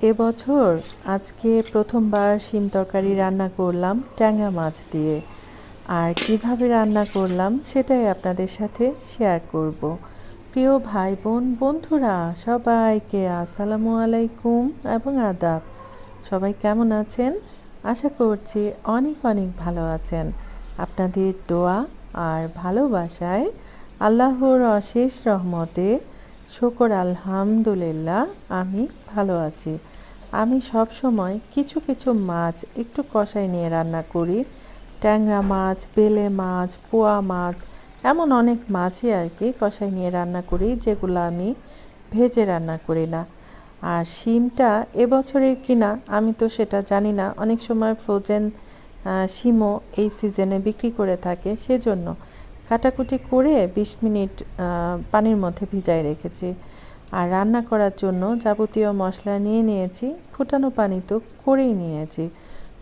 এবছর আজকে প্রথমবার শিম তরকারি রান্না করলাম ট্যাংরা মাছ দিয়ে। আর কীভাবে রান্না করলাম সেটাই আপনাদের সাথে শেয়ার করব। প্রিয় ভাই বোন বন্ধুরা, সবাইকে আসসালামু আলাইকুম এবং আদাব। সবাই কেমন আছেন? আশা করছি অনেক অনেক ভালো আছেন। আপনাদের দোয়া আর ভালোবাসায় আল্লাহর অশেষ রহমতে শুকর, আলহামদুলিল্লাহ, আমি ভালো আছি। আমি সব সময় কিছু কিছু মাছ একটু কষাই নিয়ে রান্না করি। ট্যাংরা মাছ, বেলে মাছ, পোয়া মাছ, এমন অনেক মাছই আর কি কষাই নিয়ে রান্না করি, যেগুলো আমি ভেজে রান্না করি না। আর শিমটা এবছরের কিনা আমি তো সেটা জানি না। অনেক সময় ফ্রোজেন শিমও এই সিজনে বিক্রি করে থাকে, সেজন্য কাটাকুটি করে বিশ মিনিট পানির মধ্যে ভিজাই রেখেছি। আর রান্না করার জন্য যাবতীয় মশলা নিয়ে নিয়েছি, ফুটানো পানি তো করেই নিয়েছি।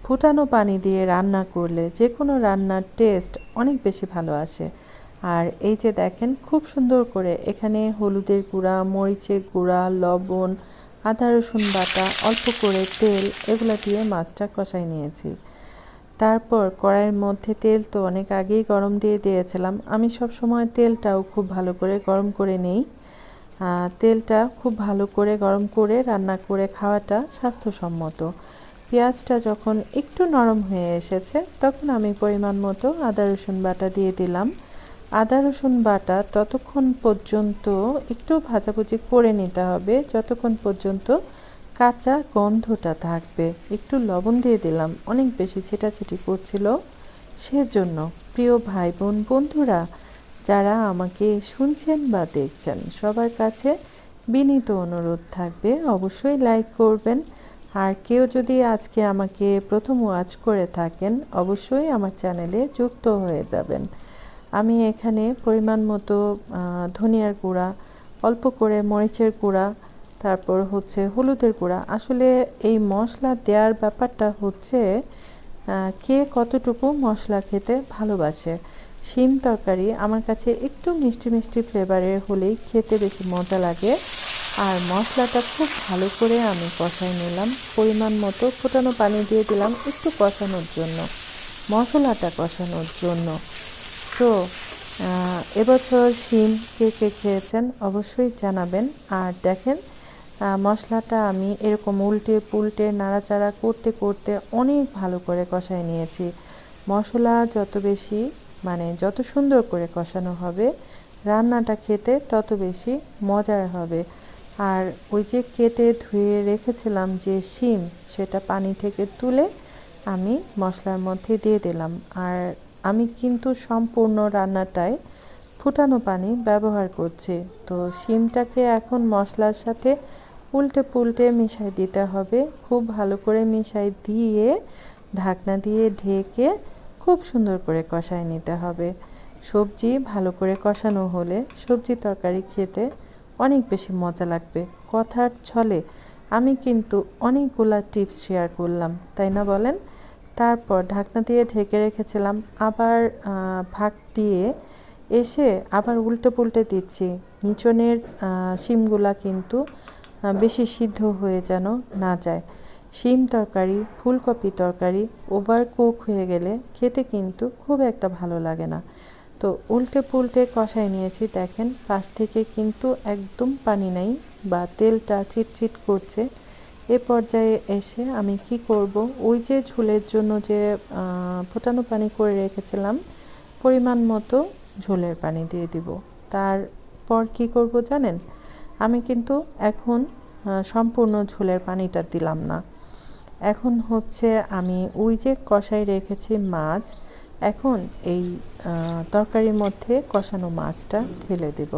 ফুটানো পানি দিয়ে রান্না করলে যে কোনো রান্নার টেস্ট অনেক বেশি ভালো আসে। আর এই যে দেখেন, খুব সুন্দর করে এখানে হলুদের গুঁড়া, মরিচের গুঁড়া, লবণ, আদা রসুন বাটা, অল্প করে তেল এগুলো দিয়ে মাছটা কষাই নিয়েছি। তারপর কড়াইয়ের মধ্যে তেল তো অনেক আগেই গরম দিয়ে দিয়েছিলাম। আমি সব সময় তেলটাও খুব ভালো করে গরম করে নেই। তেলটা খুব ভালো করে গরম করে রান্না করে খাওয়াটা স্বাস্থ্যসম্মত। পেঁয়াজটা যখন একটু নরম হয়ে এসেছে, তখন আমি পরিমাণ মতো আদা, রসুন বাটা দিয়ে দিলাম। আদা, রসুন বাটা ততক্ষণ পর্যন্ত একটু ভাজাভুজি করে নিতে হবে। যতক্ষণ পর্যন্ত কাঁচা গন্ধটা থাকবে। একটু লবণ দিয়ে দিলাম। অনেক বেশি ছেটাছেটি করছিল। সেজন্য প্রিয় ভাই বোন বন্ধুরা, যারা আমাকে শুনছেন বা দেখছেন, সবার কাছে বিনীত অনুরোধ থাকবে, অবশ্যই লাইক করবেন। আর কেউ যদি আজকে আমাকে প্রথম ওয়াচ করে থাকেন, অবশ্যই আমার চ্যানেলে যুক্ত হয়ে যাবেন। আমি এখানে পরিমাণ মতো ধনিয়ার গুঁড়া, অল্প করে মরিচের গুঁড়া তারপর হচ্ছে হলুদের গুঁড়া। আসলে এই মশলা দেওয়ার ব্যাপারটা হচ্ছে কে কতটুকু মশলা খেতে ভালোবাসে। শিম তরকারি আমার কাছে একটু মিষ্টি মিষ্টি ফ্লেভারের হলেই খেতে বেশি মজা লাগে। আর মশলাটা খুব ভালো করে আমি কষাই নিলাম। পরিমাণ মতো ফোটানো পানি দিয়ে দিলাম একটু কষানোর জন্য, মশলাটা কষানোর জন্য। তো এবছর শিম কে কে খেয়েছেন অবশ্যই জানাবেন। আর দেখেন মশলাটা আমি এরকম উল্টে পুল্টে, নাড়াচাড়া করতে করতে অনেক ভালো করে কষাই নিয়েছি। মশলা যত বেশি মানে যত সুন্দর করে কষানো হবে, রান্নাটা খেতে তত বেশি মজার হবে। আর ওই যে কেটে ধুয়ে রেখেছিলাম যে শিম, সেটা পানি থেকে তুলে আমি মশলার মধ্যে দিয়ে দিলাম। আর আমি কিন্তু সম্পূর্ণ রান্নাটায় ফুটানো পানি ব্যবহার করছি। তো শিমটাকে এখন মশলার সাথে উল্টে পুল্টে মিশাই দিতে হবে। খুব ভালো করে মিশাই দিয়ে ঢাকনা দিয়ে ঢেকে খুব সুন্দর করে কষাই নিতে হবে। সবজি ভালো করে কষানো হলে সবজি তরকারি খেতে অনেক বেশি মজা লাগবে। কথার ছলে আমি কিন্তু অনেকগুলা টিপস শেয়ার করলাম, তাই না বলেন? তারপর ঢাকনা দিয়ে ঢেকে রেখেছিলাম, আবার ভাগ দিয়ে এসে আবার উল্টে পুল্টে দিচ্ছি। নিচনের শিমগুলা কিন্তু বেশি সিদ্ধ হয়ে যেন না যায়। শিম তরকারি, ফুলকপি তরকারি ওভার কুক হয়ে গেলে খেতে কিন্তু খুব একটা ভালো লাগে না। তো উল্টে পুল্টে কষাই নিয়েছি, দেখেন পাশ থেকে কিন্তু একদম পানি নাই বা তেলটা চিটচিট করছে। এ পর্যায়ে এসে আমি কি করব? ওই যে ঝোলের জন্য যে ফোটানো পানি করে রেখেছিলাম, পরিমাণ মতো ঝোলের পানি দিয়ে দিব। তারপর কি করব জানেন? আমি কিন্তু এখন সম্পূর্ণ ঝোলের পানিটা দিলাম না। এখন হচ্ছে আমি ওই যে কষাই রেখেছি মাছ, এখন এই তরকারির মধ্যে কষানো মাছটা ঢেলে দেব।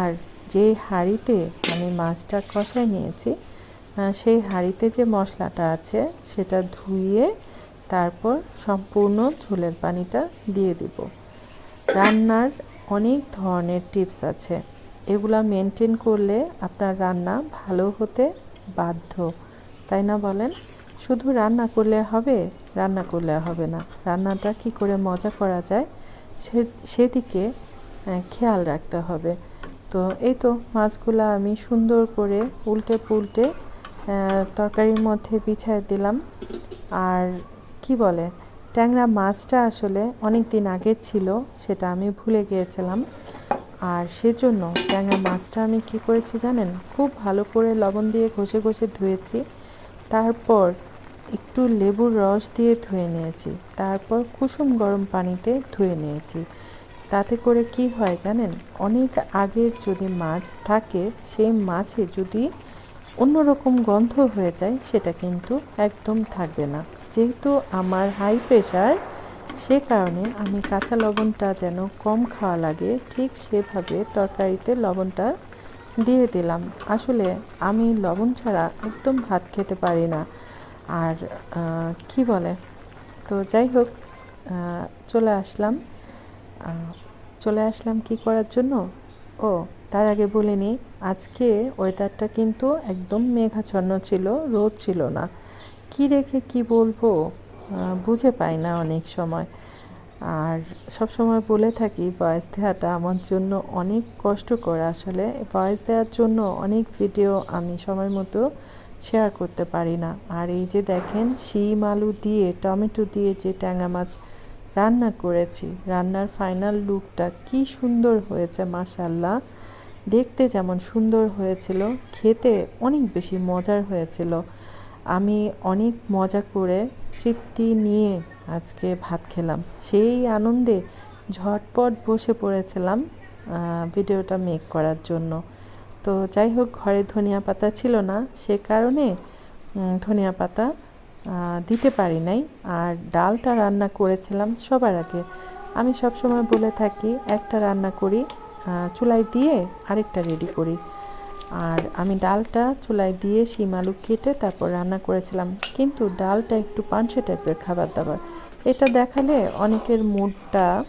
আর যে হাঁড়িতে আমি মাছটা কষাই নিয়েছি সেই হাঁড়িতে যে মশলাটা আছে সেটা ধুয়ে তারপর সম্পূর্ণ ঝোলের পানিটা দিয়ে দিব। রান্নার অনেক ধরনের টিপস আছে। এগুলা মেনটেন করলে আপনার রান্না ভালো হতে বাধ্য। তাই না বলেন? শুধু রান্না করলে হবে, রান্না করলে হবে না। রান্নাটা কি করে মজা করা যায়, সে, সেদিকে খেয়াল রাখতে হবে। তো এই তো মাছগুলো আমি সুন্দর করে উল্টে পুল্টে তরকারির মধ্যে বিছায় দিলাম। আর কি বলে, ট্যাংরা মাছটা আসলে অনেক দিন আগে ছিল, সেটা আমি ভুলে গিয়েছিলাম। আর সেজন্য ট্যাংরা মাছটা আমি কি করেছি জানেন? খুব ভালো করে লবণ দিয়ে ঘষে ঘষে ধুয়েছি। তারপর একটু লেবুর রস দিয়ে ধুয়ে নিয়েছি। তারপর কুসুম গরম পানিতে ধুয়ে নিয়েছি। তাতে করে কি হয় জানেন? অনেক আগের যদি মাছ থাকে, সেই মাছে যদি অন্যরকম গন্ধ হয়ে যায়, সেটা কিন্তু একদম থাকবে না। যেহেতু আমার হাই প্রেশার সে কারণে আমি কাঁচা লবণটা যেন কম খাওয়া লাগে, ঠিক সেভাবে তরকারিতে লবণটা দিয়ে দিলাম। আসলে আমি লবণ ছাড়া একদম ভাত খেতে পারি না। আর কি বলে? তো যাই হোক চলে আসলাম। চলে আসলাম কি করার জন্য? ও, তার আগে বলে নিই আজকে ওয়েদারটা কিন্তু একদম মেঘাচ্ছন্ন ছিল, রোদ ছিল না। কি রেখে কি বলব? বুঝে পাই না অনেক সময়। আর সব সময় বলে থাকি ভয়েস দেওয়াটা আমার জন্য অনেক কষ্টকর। আসলে ভয়েস দেওয়ার জন্য অনেক ভিডিও আমি সময় মতো শেয়ার করতে পারি না। আর এই যে দেখেন, শিম আলু দিয়ে, টমেটো দিয়ে যে ট্যাঙা মাছ রান্না করেছি, রান্নার ফাইনাল লুকটা কি সুন্দর হয়েছে মাসাল্লাহ দেখতে যেমন সুন্দর হয়েছিল, খেতে অনেক বেশি মজার হয়েছিল। আমি অনেক মজা করে তৃপ্তি নিয়ে আজকে ভাত খেলাম। সেই আনন্দে ঝটপট বসে পড়েছিলাম ভিডিওটা মেক করার জন্য। তো যাই হোক, ঘরে ধনিয়া পাতা ছিল না, সে কারণে ধনিয়া পাতা দিতে পারি নাই। আর ডালটা রান্না করেছিলাম সবার আগে। আমি সব সময় বলে থাকি, একটা রান্না করি চুলায় দিয়ে আরেকটা রেডি করি। আর আমি ডালটা চুলায় দিয়ে শিম আলু কেটে তারপর রান্না করেছিলাম। কিন্তু ডালটা একটু পাঞ্চে টাইপের খাবার দাবার। এটা দেখালে অনেকের মুডটা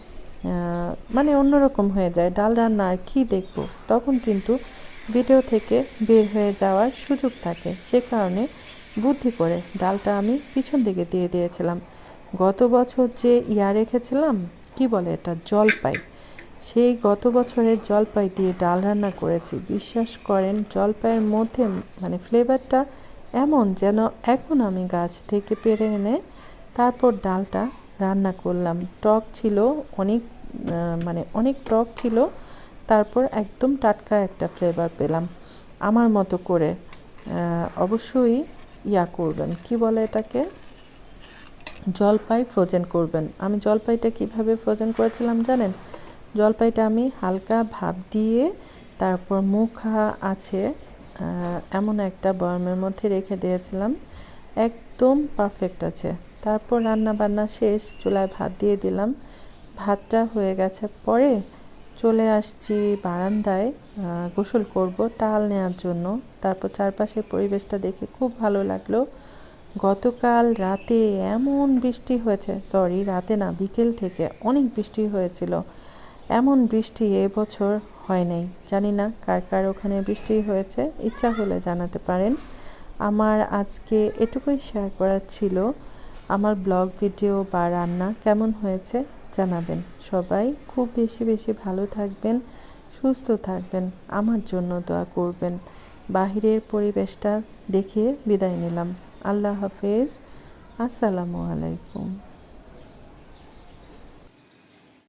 মানে অন্যরকম হয়ে যায়। ডাল রান্না আর কী দেখব? তখন কিন্তু ভিডিও থেকে বের হয়ে যাওয়ার সুযোগ থাকে। সে কারণে বুদ্ধি করে ডালটা আমি পিছন দিকে দিয়ে দিয়েছিলাম। গত বছর যে ইয়া রেখেছিলাম, কি বলে এটা? জলপাই। সেই গত বছরের জলপাই দিয়ে ডাল রান্না করেছি। বিশ্বাস করেন, জলপাইয়ের মধ্যে মানে ফ্লেভারটা এমন যেন এখন আমি গাছ থেকে পেরে এনে তারপর ডালটা রান্না করলাম। টক ছিল, অনেক মানে অনেক টক ছিল, তারপর একদম টাটকা একটা ফ্লেভার পেলাম। আমার মতো করে অবশ্যই ইয়া করবেন। কি বলে এটাকে? জলপাই ফ্রোজেন করবেন। আমি জলপাইটা কীভাবে ফ্রোজেন করেছিলাম জানেন? জলপাইটা আমি হালকা ভাপ দিয়ে তারপর মুখা আছে এমন একটা বয়মের মধ্যে রেখে দিয়েছিলাম। একদম পারফেক্ট আছে। তারপর রান্না বান্না শেষ, চুলায় ভাত দিয়ে দিলাম। ভাতটা হয়ে গেছে। পরে চলে আসছি বারান্দায় গোসল করব টাল নেওয়ার জন্য। তারপর চারপাশের পরিবেশটা দেখে খুব ভালো লাগল। গতকাল রাতে এমন বৃষ্টি হয়েছে সরি রাতে না, বিকেল থেকে অনেক বৃষ্টি হয়েছিল। এমন বৃষ্টি এবছর হয় নাই। জানি না কার কার ওখানে বৃষ্টি হয়েছে, ইচ্ছা হলে জানাতে পারেন। আমার আজকে এটুকুই শেয়ার করার ছিল। আমার ব্লগ ভিডিও বা রান্না কেমন হয়েছে জানাবেন। সবাই খুব বেশি বেশি ভালো থাকবেন, সুস্থ থাকবেন, আমার জন্য দোয়া করবেন। বাহিরের পরিবেশটা দেখে বিদায় নিলাম। আল্লাহ হাফেজ। আসসালামু আলাইকুম।